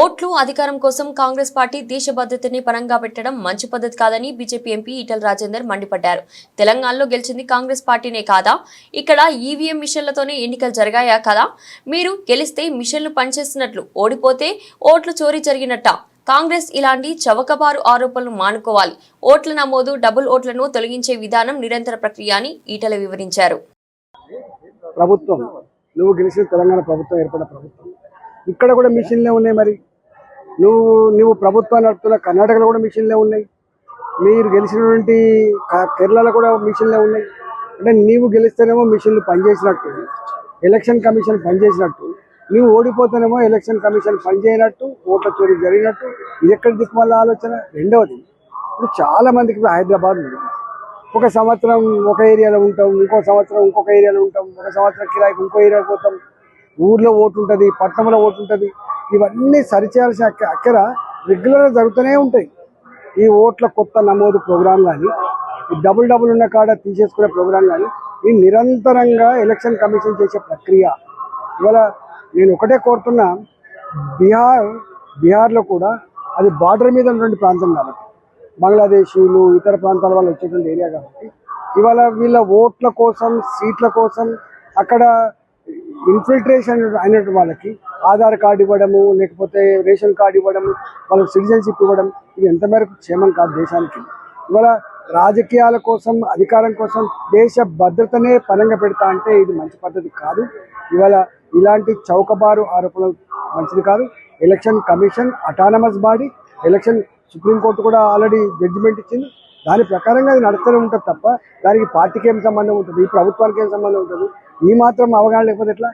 ఓట్లు అధికారం కోసం కాంగ్రెస్ పార్టీ దేశ భద్రతని పరంగా పెట్టడం మంచి పద్ధతి కాదని బీజేపీ ఎంపీ ఈటల రాజేందర్ మండిపడ్డారు. తెలంగాణలో గెలిచింది కాంగ్రెస్ పార్టీనే కాదా? ఇక్కడ ఈవీఎం మిషన్లతోనే ఎన్నికలు జరిగాయా కదా? మీరు గెలిస్తే మిషన్లు పనిచేస్తున్నట్లు ఓడిపోతే ఓట్లు చోరీ జరిగినట్ట. కాంగ్రెస్ ఇలాంటి చవకబారు ఆరోపణలు మానుకోవాలి. ఓట్ల నమోదు డబుల్ ఓట్లను తొలగించే విధానం నిరంతర ప్రక్రియ అని ఈటల వివరించారు. ప్రభుత్వం నువ్వు గెలిచిన తెలంగాణ ప్రభుత్వం ఏర్పడిన ప్రభుత్వం. ఇక్కడ కూడా మిషన్లే ఉన్నాయి మరి. నువ్వు నువ్వు ప్రభుత్వాన్ని నడుపుతున్న కర్ణాటకలో కూడా మిషన్లే ఉన్నాయి. మీరు గెలిచినటువంటి కేరళలో కూడా మిషన్లే ఉన్నాయి. అంటే నీవు గెలిస్తేనేమో మిషన్లు పనిచేసినట్టు ఎలక్షన్ కమిషన్ పనిచేసినట్టు నీవు ఓడిపోతేనేమో ఎలక్షన్ కమిషన్ పనిచేయనట్టు ఓట్ల చోరీ జరిగినట్టు ఇది ఎక్కడ దిక్కుమల్ల ఆలోచన? రెండవది ఇప్పుడు చాలా మందికి హైదరాబాద్ ఉంది. ఒక సంవత్సరం ఒక ఏరియాలో ఉంటాం ఇంకో సంవత్సరం ఇంకొక ఏరియాలో ఉంటాం ఒక సంవత్సరం కిరాయికి ఇంకో ఏరియాకి పోతాం. ఊర్లో ఓటు ఉంటుంది పట్టణంలో ఓటు ఉంటుంది ఇవన్నీ సరిచేయాల్సిన అక్క రెగ్యులర్గా జరుగుతూనే ఉంటాయి. ఈ ఓట్ల కొత్త నమోదు ప్రోగ్రాం కానీ ఈ డబుల్ డబుల్ ఉన్న కాడ తీసేసుకునే ప్రోగ్రాం కానీ ఈ నిరంతరంగా ఎలక్షన్ కమిషన్ చేసే ప్రక్రియ. ఇవాళ నేను ఒకటే కోరుతున్నా బీహార్ బీహార్లో కూడా అది బార్డర్ మీద ఉన్నటువంటి ప్రాంతం కాబట్టి బంగ్లాదేశీలు ఇతర ప్రాంతాల వాళ్ళు వచ్చేటువంటి ఏరియా కాబట్టి ఇవాళ వీళ్ళ ఓట్ల కోసం సీట్ల కోసం అక్కడ ఇన్ఫిల్ట్రేషన్ అయినటువంటి వాళ్ళకి ఆధార్ కార్డు ఇవ్వడము లేకపోతే రేషన్ కార్డు ఇవ్వడము వాళ్ళకి సిటిజన్షిప్ ఇవ్వడం ఇది ఎంత మేరకు క్షేమం కాదు దేశానికి. ఇవాళ రాజకీయాల కోసం అధికారం కోసం దేశ భద్రతనే పనంగా పెడతా అంటే ఇది మంచి పద్ధతి కాదు. ఇవాళ ఇలాంటి చౌకబారు ఆరోపణలు మంచిది కాదు. Election commission autonomous body election supreme court కూడా ఆల్రెడీ జడ్జిమెంట్ ఇచ్చింది. దాని ప్రకారంగా అది నడుస్తూనే ఉంటుంది తప్ప దానికి పార్టీకి ఏం సంబంధం ఉంటుంది? ఈ ప్రభుత్వానికి ఏం సంబంధం ఉంటుంది? ఈ మాత్రం అవగాహన లేకపోతే ఎట్లా?